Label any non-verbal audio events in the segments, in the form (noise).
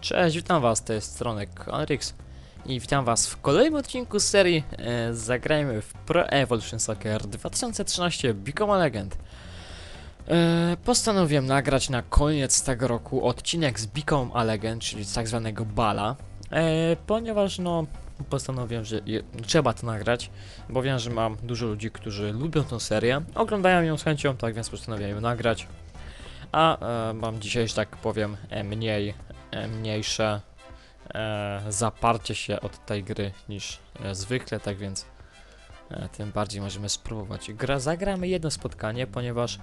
Cześć, witam was, to jest strony Conrix i witam was w kolejnym odcinku serii e, Zagrajmy w Pro Evolution Soccer 2013 Become a Legend. E, postanowiłem nagrać na koniec tego roku odcinek z Become a Legend, czyli z tak zwanego bala, e, ponieważ no postanowiłem, że je, trzeba to nagrać, bo wiem, że mam dużo ludzi, którzy lubią tę serię, oglądają ją z chęcią, tak więc postanowiłem ją nagrać. A e, mam dzisiaj, że tak powiem, e, mniej mniejsze e, zaparcie się od tej gry niż e, zwykle, tak więc e, tym bardziej możemy spróbować. Gra, zagramy jedno spotkanie, ponieważ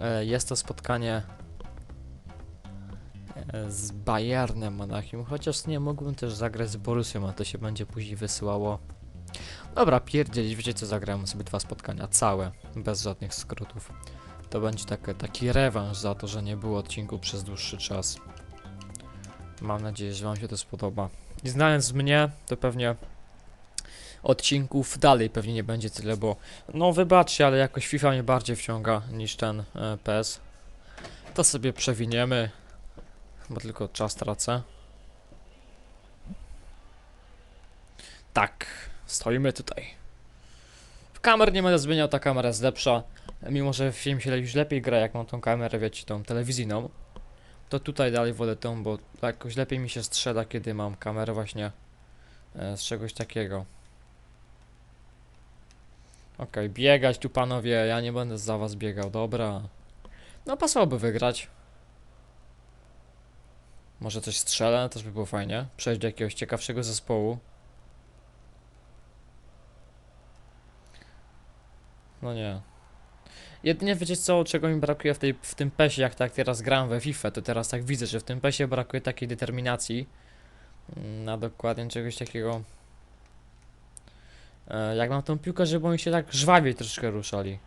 e, jest to spotkanie e, z Bayernem Monachium, chociaż nie mógłbym też zagrać z Borussią, a to się będzie później wysyłało. Dobra, pierdzielić, wiecie co, zagrałem sobie dwa spotkania, całe, bez żadnych skrótów. To będzie takie, taki rewanż za to, że nie było odcinku przez dłuższy czas. Mam nadzieję, że Wam się to spodoba. I znając mnie, to pewnie odcinków dalej pewnie nie będzie tyle, bo no wybaczcie, ale jakoś FIFA mnie bardziej wciąga niż ten e, PS. To sobie przewiniemy, bo tylko czas tracę. Tak, stoimy tutaj. W kamer nie będę zmieniał, ta kamera jest lepsza. Mimo, że w film się już lepiej gra, jak mam tą kamerę, wiecie, tą telewizyjną to tutaj dalej wolę tą, bo jakoś lepiej mi się strzela, kiedy mam kamerę właśnie e, z czegoś takiego. Okej, biegać tu panowie, ja nie będę za was biegał, dobra. No pasowałoby wygrać. Może coś strzelę, też by było fajnie. Przejść do jakiegoś ciekawszego zespołu. No nie. Jedynie wiecie co, czego mi brakuje w, tej, w tym PESie, jak tak teraz gram we FIFA, to teraz tak widzę, że w tym PESie brakuje takiej determinacji mm, na dokładnie czegoś takiego. E, jak mam tą piłkę, żeby oni się tak żwawiej troszkę ruszali.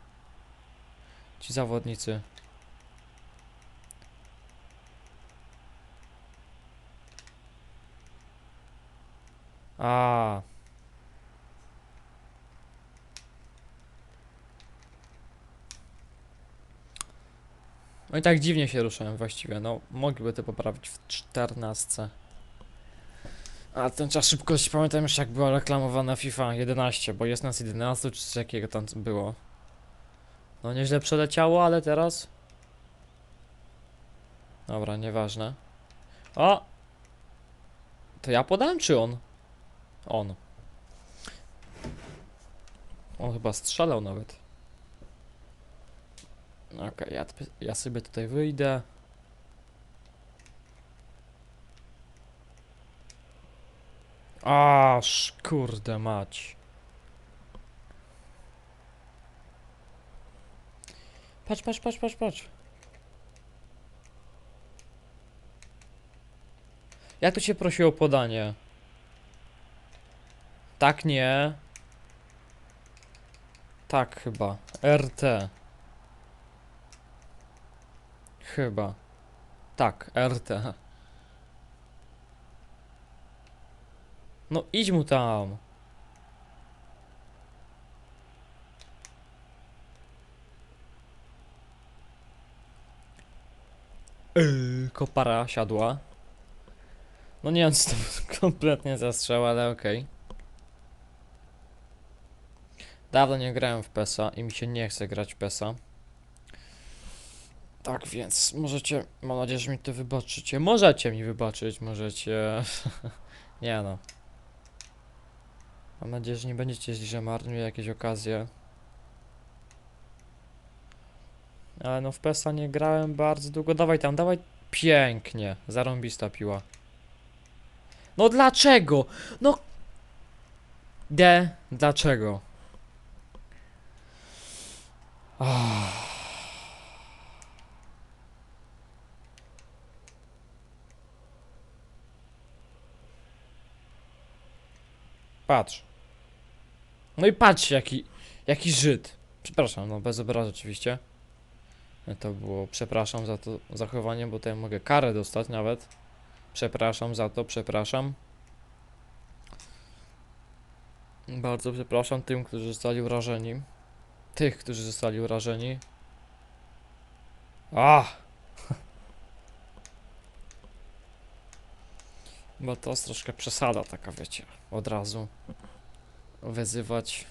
Ci zawodnicy. A. No i tak dziwnie się ruszałem właściwie, no mogliby to poprawić w 14. A ten czas szybkości pamiętam już jak była reklamowana FIFA 11, bo jest nas 11 czy coś jakiego tam było. No nieźle przeleciało, ale teraz... Dobra, nieważne. O! To ja podałem czy on? On. On chyba strzelał nawet. Okej, ja, t- ja sobie tutaj wyjdę. Aż kurde mać. Patrz, patrz, patrz, patrz, patrz. Jak tu cię prosiło podanie? Tak nie. Tak chyba. RT. Chyba. Tak, RT. No idź mu tam. Yy, kopara siadła. No nie wiem, co to (laughs) kompletnie zastrzał, ale okej. Dawno nie grałem w PESA i mi się nie chce grać w PESA. Tak więc możecie, mam nadzieję, że mi to wybaczycie. Możecie mi wybaczyć, możecie. (laughs) nie no. Mam nadzieję, że nie będziecie źle marnić jakieś okazje. Ale no w PESA nie grałem bardzo długo. Dawaj tam, dawaj. Pięknie. Zarąbista piła. No dlaczego? No. D. Dlaczego? Ah. Patrz. No i patrz jaki, jaki Żyd. Przepraszam, no bez obrazu oczywiście. To było, przepraszam za to zachowanie, bo tutaj mogę karę dostać nawet. Przepraszam za to, przepraszam. Bardzo przepraszam tym, którzy zostali urażeni. Tych, którzy zostali urażeni. A! Bo to jest troszkę przesada taka, wiecie, od razu wyzywać.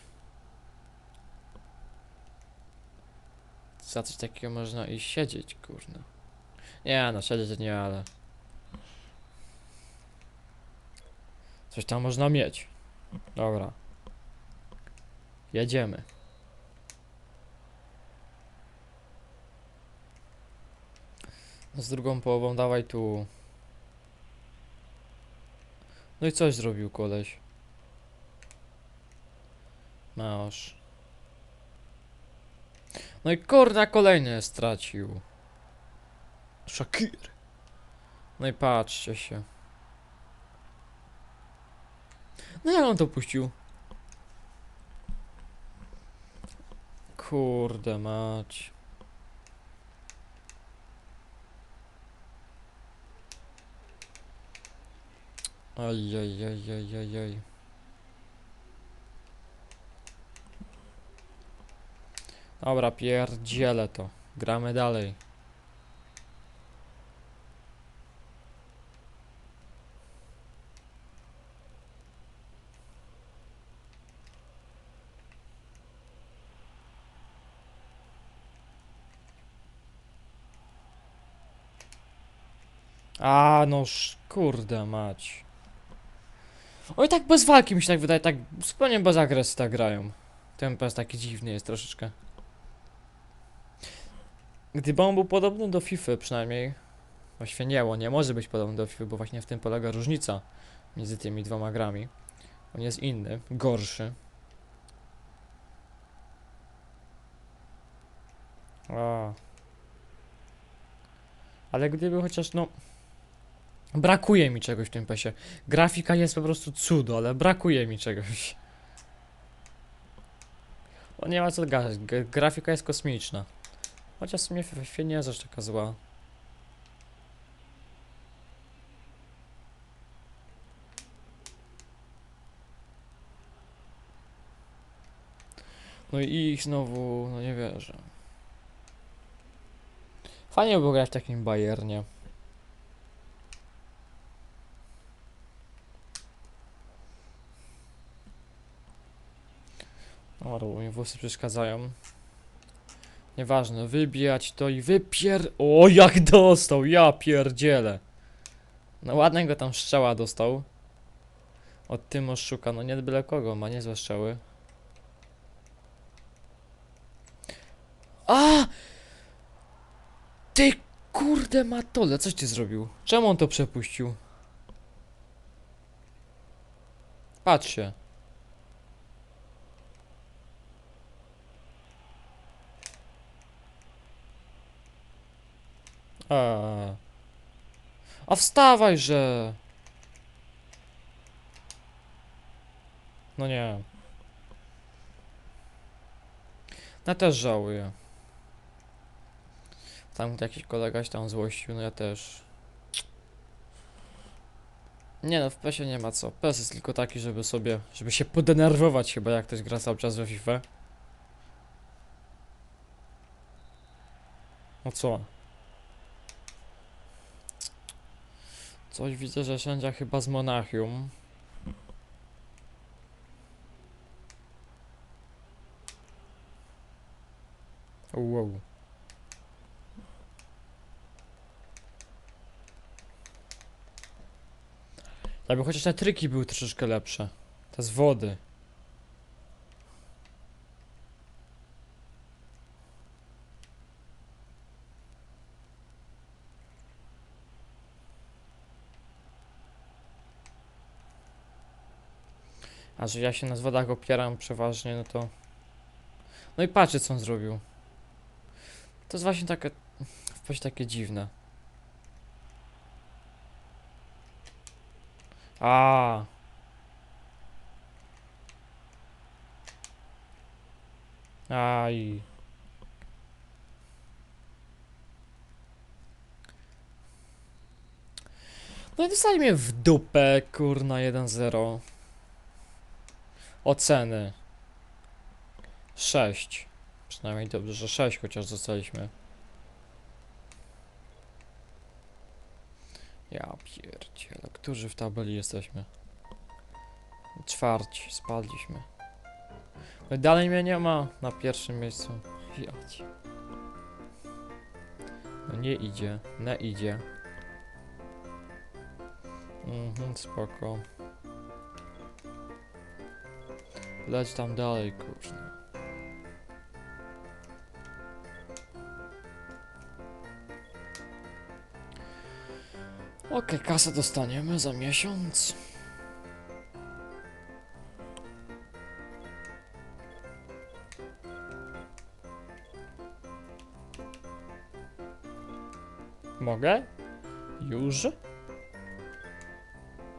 Za coś takiego można i siedzieć, kurde. Nie, no siedzieć nie, ale... Coś tam można mieć. Dobra. Jedziemy. Z drugą połową dawaj tu. No i coś zrobił koleś. Masz. No i kurna kolejny stracił. Shakir. No i patrzcie się. No jak on to puścił? Kurde mać. Ajajajajajaj. Dobra, pierdzielę to. Gramy dalej. A, no kurde mać. Oj, tak bez walki mi się tak wydaje, tak zupełnie bez agresji tak grają. Ten PS taki dziwny jest troszeczkę. Gdyby on był podobny do FIFA przynajmniej, właściwie nie, on nie może być podobny do FIFA, bo właśnie w tym polega różnica między tymi dwoma grami. On jest inny, gorszy. A. Ale gdyby chociaż, no... Brakuje mi czegoś w tym pesie. Grafika jest po prostu cudo, ale brakuje mi czegoś. O nie ma co gadać, grafika jest kosmiczna. Chociaż w sumie nie jest aż taka zła. No i znowu, no nie wierzę. Fajnie by było grać w takim Bayernie. O, bo mi włosy przeszkadzają. Nieważne, wybijać to i wypier... O, jak dostał, ja pierdzielę. No ładnego tam strzała dostał. Od tym oszuka, no nie byle kogo, ma niezłe strzały. A! Ty kurde matole, coś ty zrobił? Czemu on to przepuścił? Patrzcie. A. Wstawaj, że. No nie. Ja też żałuję. Tam jakiś kolega się tam złościł, no ja też. Nie no, w PESie nie ma co. PES jest tylko taki, żeby sobie, żeby się podenerwować chyba, jak ktoś gra cały czas we FIFA. No co? Coś widzę, że sędzia chyba z Monachium. Wow. Jakby chociaż te tryki były troszeczkę lepsze. Te z wody. A że ja się na zwodach opieram przeważnie, no to... No i patrzcie co on zrobił. To jest właśnie takie... Właśnie takie dziwne. A. Aj. No i dostali mnie w dupę, kurna 1-0. Oceny. 6. Przynajmniej dobrze, że 6 chociaż dostaliśmy. Ja pierdziele, którzy w tabeli jesteśmy? Czwarci, spadliśmy. No dalej mnie nie ma na pierwszym miejscu. No nie idzie, nie idzie. Mhm, spoko. Leć tam dalej, kurczę. Okej, kasę dostaniemy za miesiąc. Mogę? Już?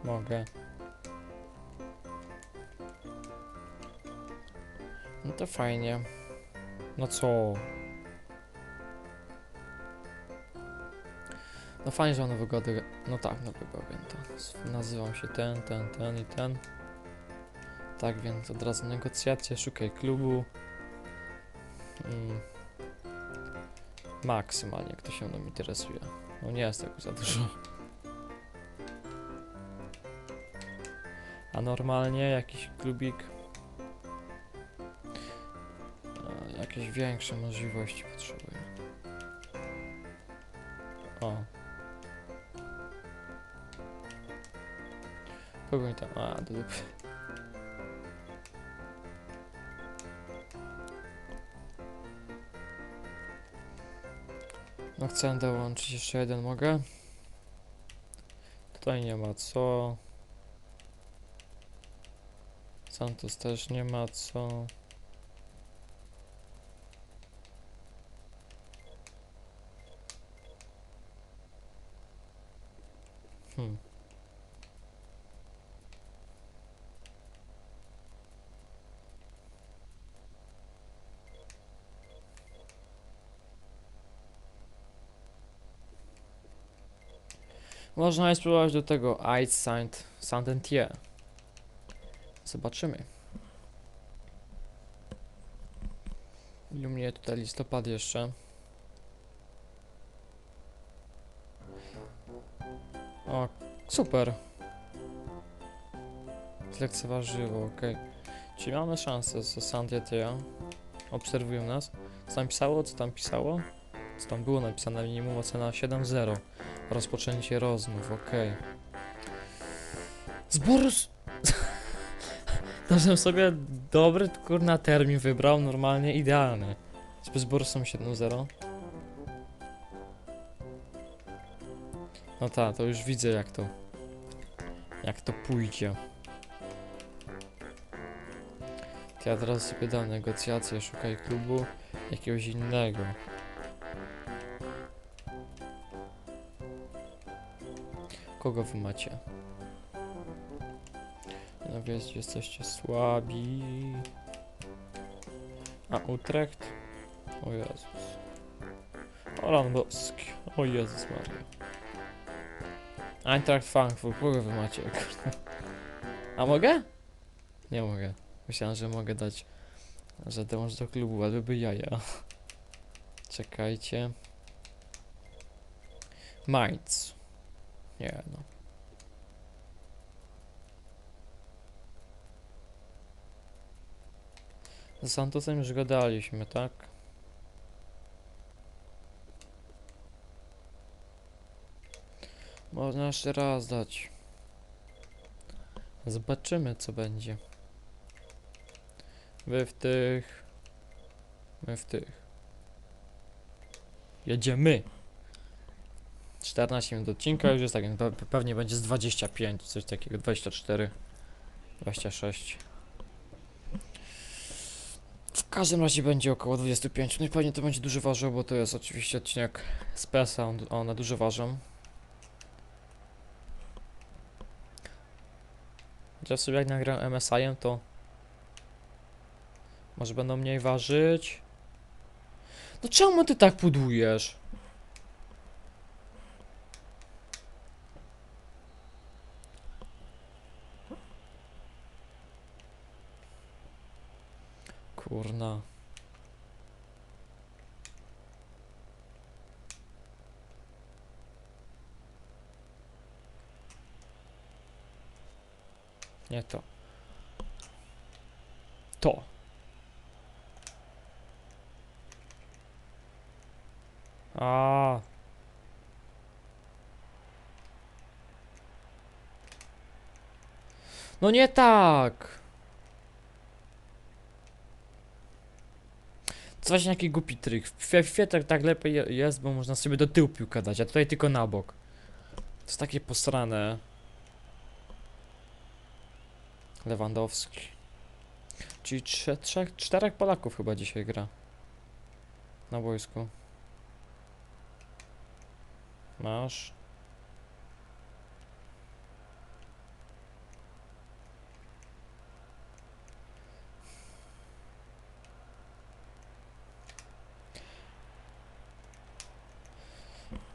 Mogę. To fajnie. No co? No fajnie, że mam nowego No tak, nowego agenta. Nazywam się ten, ten, ten i ten. Tak więc od razu negocjacje, szukaj klubu. Maksymalnie, jak to się mną interesuje. No nie jest tego za dużo. A normalnie jakiś klubik. Jakieś większe możliwości potrzebuję. O. Kogo tam? A, do dupy. No chcę dołączyć jeszcze jeden, mogę? Tutaj nie ma co. Santos też nie ma co. Można jest spróbować do tego Ice Saint Saint-Entier. Zobaczymy. I u mnie tutaj listopad jeszcze. O, super. Zlekceważyło, okej. Czyli mamy szansę z Saint-Etier. Obserwują nas. Co tam pisało? Co tam pisało? Co tam było napisane? Minimum ocena 7-0. Rozpoczęcie rozmów, okej. Zbór... s- To, żebym sobie dobry, kurna, termin wybrał, normalnie idealny. Zbory są 7-0. No tak, to już widzę jak to... Jak to pójdzie. Ja teraz sobie dam negocjacje, szukaj klubu jakiegoś innego. Kogo wy macie? Wiesz, że jesteście słabi. A Utrecht? O Jezus. Oran Boski. O Jezus Maria. Eintracht Frankfurt, kogo wy macie? (laughs) A mogę? Nie mogę. Myślałem, że mogę dać, że dołącz do klubu, ale by jaja. (laughs) Czekajcie. Mainz. Nie no. Z Santosem już gadaliśmy, tak? Można jeszcze raz dać. Zobaczymy co będzie. Wy w tych. My w tych. Jedziemy! 14 minut odcinka już jest tak, pe pewnie będzie z 25, coś takiego, 24, 26. W każdym razie będzie około 25, no i pewnie to będzie dużo ważyło, bo to jest oczywiście odcinek z PESA, on, one dużo ważą. Chociaż sobie jak nagram MSI-em, to może będą mniej ważyć. No czemu ty tak pudujesz? Kurna. Nie to. To. A. No nie tak. Coś jaki głupi trik. W FIFA tak, tak lepiej je- jest, bo można sobie do tyłu piłkę dać, a tutaj tylko na bok. To jest takie posrane. Lewandowski. Czyli trze, trzech, czterech Polaków chyba dzisiaj gra. Na wojsku. Masz.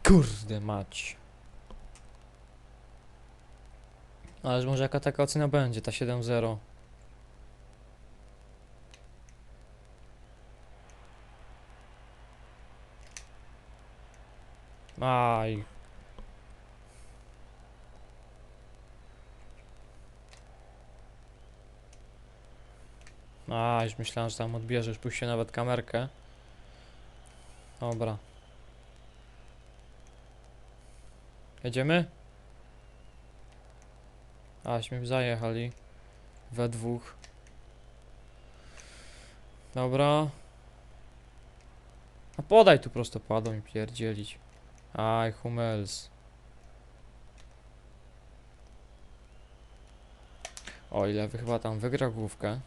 Kurde mać. Ależ może jaka taka ocena będzie, ta 7-0. Aj. A, już myślałem, że tam odbierzesz, puść się nawet kamerkę. Dobra. Jedziemy? Aśmy zajechali. We dwóch. Dobra. A podaj tu prosto padą i pierdzielić. Aj, Hummels. O ile wy chyba tam wygra główkę.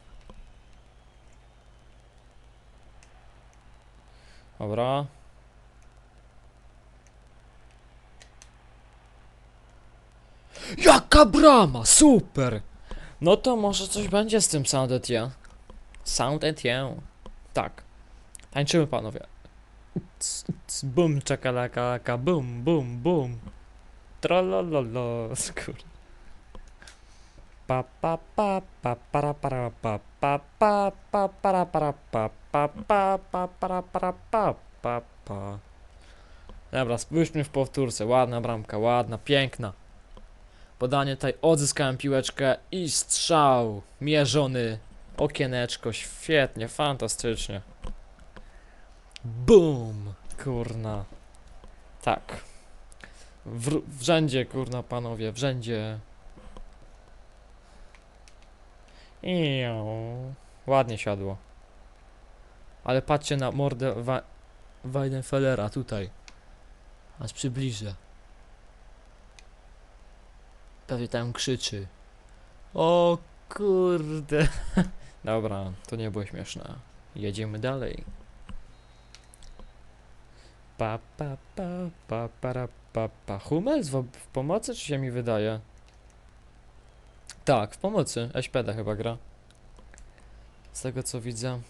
Dobra. Jaka brama! Super! No to może coś będzie z tym Sound Etienne. Sound Etienne. Tak. Tańczymy panowie. Uc, Bum, czakalaka, laka, bum, bum, bum. Trolololo, skur. Pa pa pa pa para para pa pa pa pa para para pa pa pa pa para para pa pa pa. Dobra, spójrzmy w powtórce. Ładna bramka, ładna, piękna. Podanie tutaj, odzyskałem piłeczkę i strzał mierzony. Okieneczko, świetnie, fantastycznie. Boom! Kurna. Tak. W, w rzędzie, kurna, panowie, w rzędzie. Iu. Ładnie siadło. Ale patrzcie na mordę Wa Weidenfellera tutaj. Aż przybliżę. Pewnie tam krzyczy. O kurde. (laughs) Dobra, to nie było śmieszne. Jedziemy dalej. Pa pa pa pa para pa pa. Hummels w, w pomocy czy się mi wydaje? Tak, w pomocy. SPD chyba gra. Z tego co widzę.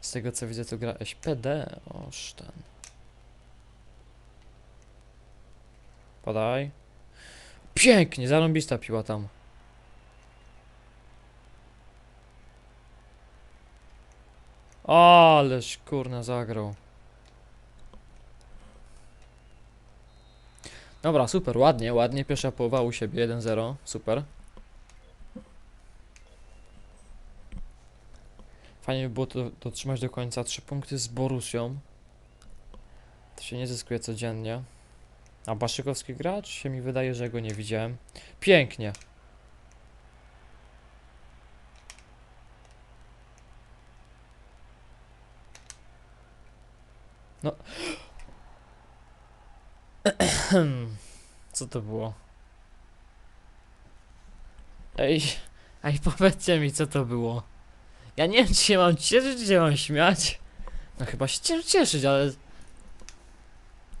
Z tego co widzę to gra SPD. Oż ten. Podaj. Pięknie, zarąbista piła tam. Ależ kurna zagrał. Dobra, super, ładnie, ładnie. Pierwsza połowa u siebie 1-0, super. Fajnie by było to dotrzymać do końca. 3 punkty z Borusią. To się nie zyskuje codziennie. A Baszykowski gracz? Się mi wydaje, że go nie widziałem. Pięknie. No. (clears throat) Co to było? Ej, ej, powiedzcie mi, co to było. Ja nie wiem, czy się mam cieszyć, czy się mam śmiać. No chyba się cie- cieszyć, ale...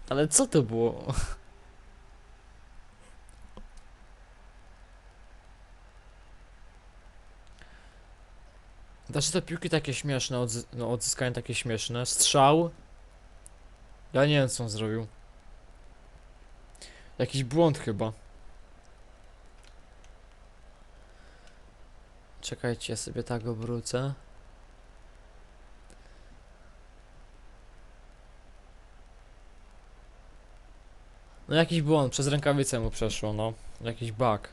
Ale co to było? Znaczy te piłki takie śmieszne, odzys no odzyskanie takie śmieszne. Strzał. Ja nie wiem co on zrobił. Jakiś błąd chyba. Czekajcie, ja sobie tak obrócę. No jakiś błąd, przez rękawicę mu przeszło, no. jakiś bug.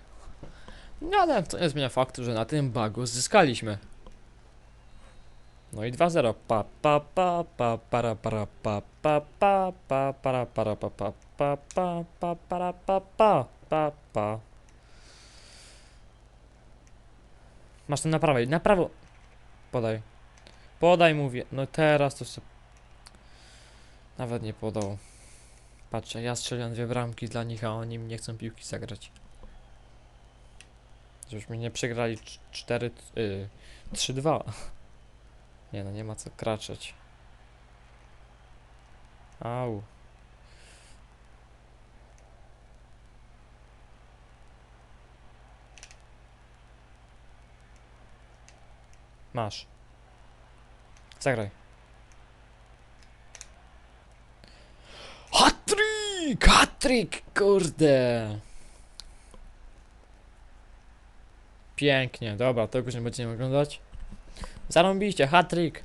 No ale to nie zmienia faktu, że na tym bugu zyskaliśmy. No i 2-0. Pa pa pa pa para para pa pa pa pa para para pa pa pa pa pa para pa pa pa pa Masz tam na prawej, na prawo. Podaj. Podaj mówię. No teraz to się... Nawet nie podał. Patrzę, ja strzeliłem dwie bramki dla nich, a oni nie chcą piłki zagrać. Żebyśmy nie przegrali 4... Yy, 3-2. Nie no, nie ma co kraczeć. Au. Masz. Zagraj. Hatryk! Kurde! Pięknie, dobra, tego już nie będziemy oglądać. Zarąbiście, hatryk!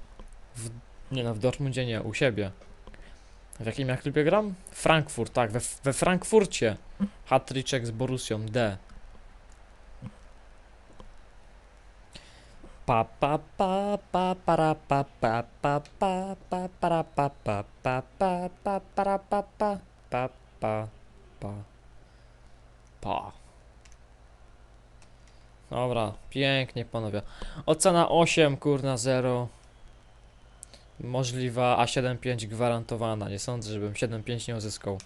W, nie no, w Dortmundzie nie, u siebie. W jakim ja klubie gram? Frankfurt, tak, we, we Frankfurcie. Hatryczek z Borussią D. Pa pa pa pa para pa pa pa pa pa para pa pa pa pa pa para pa pa pa pa pa pa Dobra, pięknie panowie. Ocena 8, kurna 0. Możliwa, a 7,5 gwarantowana. Nie sądzę, żebym 7,5 nie uzyskał.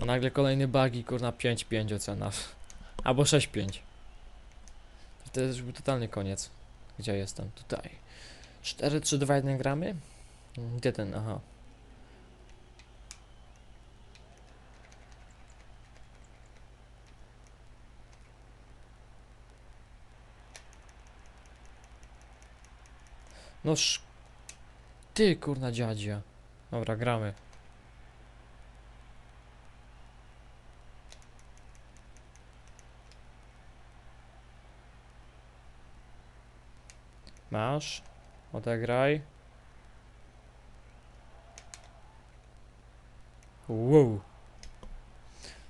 A nagle kolejny bugi, kurna 5,5 ocena. (laughs) Albo 6,5. To już był totalnie koniec. Gdzie jestem? Tutaj. 4, 3, 2, 1 gramy? Gdzie ten? Aha. Noż. Ty kurna dziadzia. Dobra, gramy. Masz. Odegraj. Wow.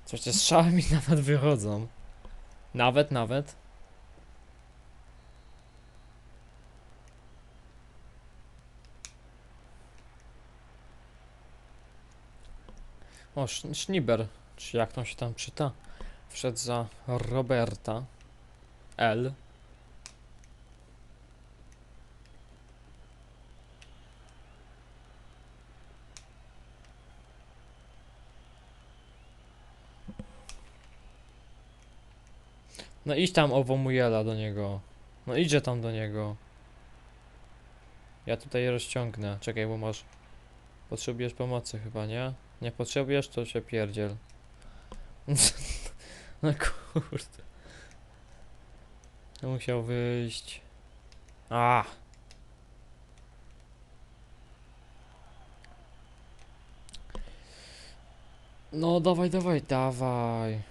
Coś te strzały mi (laughs) nawet wychodzą. Nawet, nawet. O, Sch- Schnieber, czy jak tam się tam czyta? Wszedł za Roberta. L. No idź tam Owomujela do niego. No idzie tam do niego. Ja tutaj rozciągnę. Czekaj, bo masz... Potrzebujesz pomocy chyba, nie? Nie potrzebujesz, to się pierdziel. (laughs) no kurde. Musiał wyjść. A. No dawaj, dawaj, dawaj.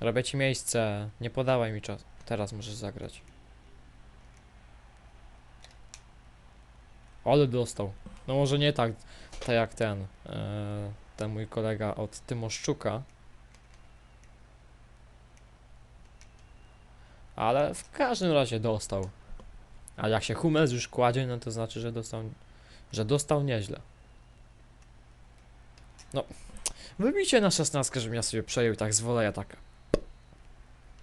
Robię ci miejsce. Nie podawaj mi czas. Teraz możesz zagrać. Ale dostał. No może nie tak, tak jak ten, e, ten mój kolega od Tymoszczuka. Ale w każdym razie dostał. A jak się Hummels już kładzie, no to znaczy, że dostał, że dostał nieźle. No, wybijcie na 16, żebym ja sobie przejął tak z woleja, tak.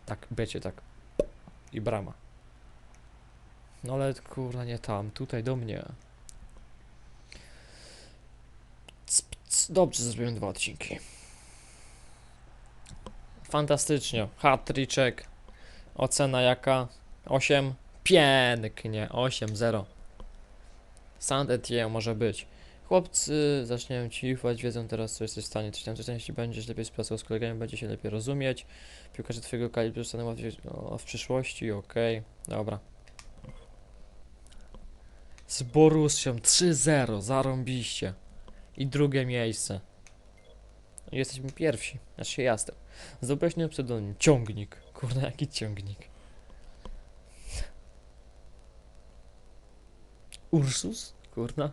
Tak, wiecie, tak. I brama. No ale kurwa nie tam, tutaj do mnie. Dobrze, zrobiłem dwa odcinki. Fantastycznie. Hat-triczek. Ocena jaka? 8. Pięknie. 8-0. Saint Etienne może być. Chłopcy zaczynają ci ufać, wiedzą teraz co jesteś w stanie. Coś tam, jeśli będziesz lepiej współpracował z kolegami, będzie się lepiej rozumieć. Piłkarze twojego kalibru zostaną łatwiej o, w przyszłości, okej. Dobra. Z Borussią 3-0, zarąbiście. I drugie miejsce. I Jesteśmy pierwsi, znaczy ja jestem. Zdobyłeś nowy pseudonim, ciągnik. Kurde, jaki ciągnik. Ursus? Kurna.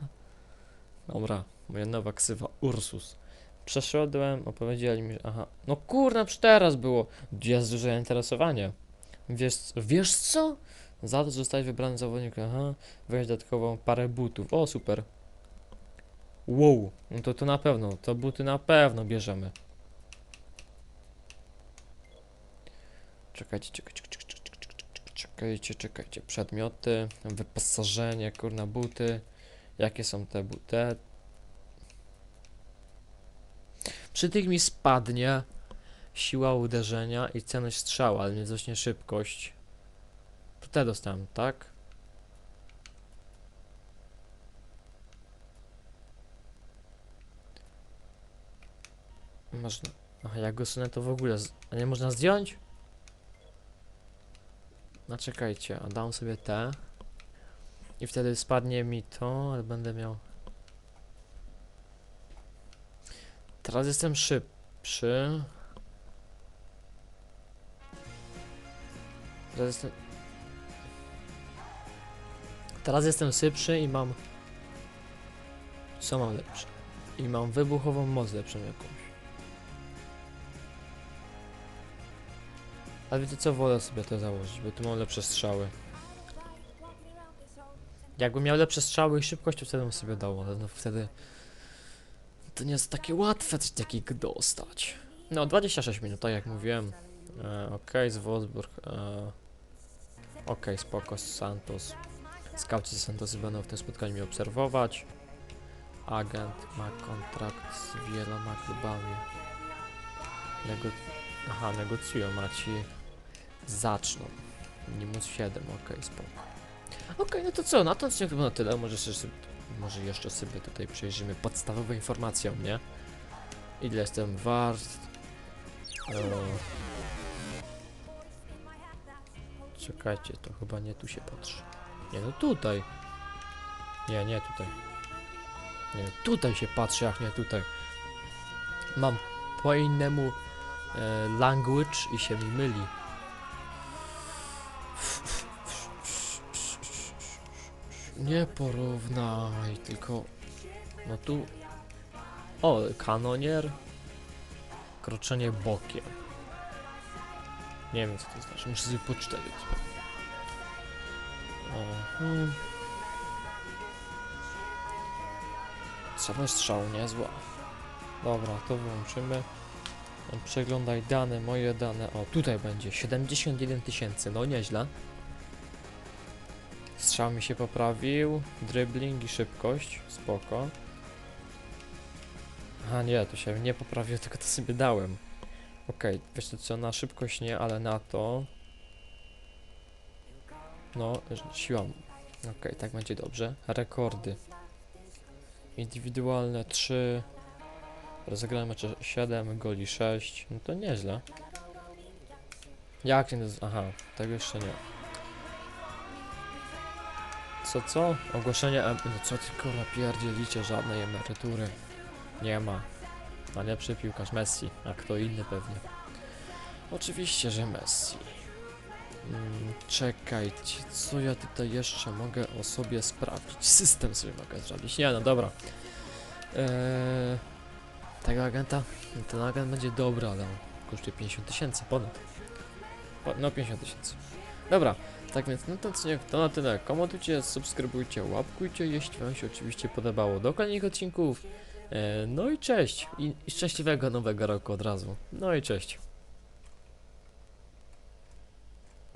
Dobra, moja nowa ksywa Ursus. Przeszedłem, opowiedzieli mi, aha, no kurna, już teraz było, jest duże zainteresowanie. Wiesz, wiesz co? Za to zostać wybrany zawodnik, aha, weź dodatkową parę butów, o super. Wow, no to to na pewno, to buty na pewno bierzemy. Czekajcie, czekajcie, czekajcie, czekajcie, przedmioty, wyposażenie, kurna, buty, jakie są te buty? Przy tych mi spadnie siła uderzenia i celność strzała, ale nie wzrośnie szybkość. To te dostałem, tak? Można. Aha, jak go sunę to w ogóle. Z... A nie można zdjąć? No czekajcie, a dam sobie te. I wtedy spadnie mi to, ale będę miał. Teraz jestem szybszy. Teraz jestem. Teraz jestem szybszy i mam. Co mam lepsze? I mam wybuchową moc lepszą jakąś. Ale wiecie co, wolę sobie to założyć, bo tu mam lepsze strzały. Jakbym miał lepsze strzały i szybkość, to wtedy bym sobie dał, ale no wtedy... To nie jest takie łatwe coś takiego dostać. No, 26 minut, tak jak mówiłem. E, Okej, z Wolfsburg. E, Okej, spoko, z Santos. Skauci z Santos będą w tym spotkaniu mnie obserwować. Agent ma kontrakt z wieloma klubami. Nego... Aha, negocjują, a ci zaczną. Minimum 7, okej, spoko. Okej, no to co, na to odcinek było na tyle. Może jeszcze, może jeszcze sobie tutaj przejrzymy podstawowe informacje o mnie. Ile jestem wart. E... Czekajcie, to chyba nie tu się patrzy. Nie, no tutaj. Nie, nie tutaj. Nie, tutaj się patrzy, jak nie tutaj. Mam po innemu e, language i się mi myli. Nie porównaj, tylko... No tu... O, kanonier. Kroczenie bokiem. Nie wiem co to znaczy, muszę sobie poczytać. Hmm. Trzeba strzał, niezła. Dobra, to wyłączymy. Przeglądaj dane, moje dane. O, tutaj będzie 71 tysięcy, no nieźle. Strzał mi się poprawił, dribbling i szybkość, spoko. A nie, to się nie poprawiło, tylko to sobie dałem. Okej, wiesz co, na szybkość nie, ale na to... No, siła. Okej, tak będzie dobrze. Rekordy. Indywidualne 3. Rozegrałem mecze 7, goli 6. No to nieźle. Jak nie... Aha, tego jeszcze nie. Co, co? Ogłoszenie em... No co ty kurwa żadnej emerytury. Nie ma. Najlepszy piłkarz Messi, a kto inny pewnie. Oczywiście, że Messi. Mm, czekajcie, co ja tutaj jeszcze mogę o sobie sprawdzić? (laughs) System sobie mogę zrobić. Nie no, dobra. Eee, tego agenta? Ten agent będzie dobry, ale on kosztuje 50 tysięcy ponad. Po, no 50 tysięcy. Dobra, tak więc no to to na tyle. Komentujcie, subskrybujcie, łapkujcie, jeśli wam się oczywiście podobało. Do kolejnych odcinków. E, no i cześć. I szczęśliwego nowego roku od razu. No i cześć.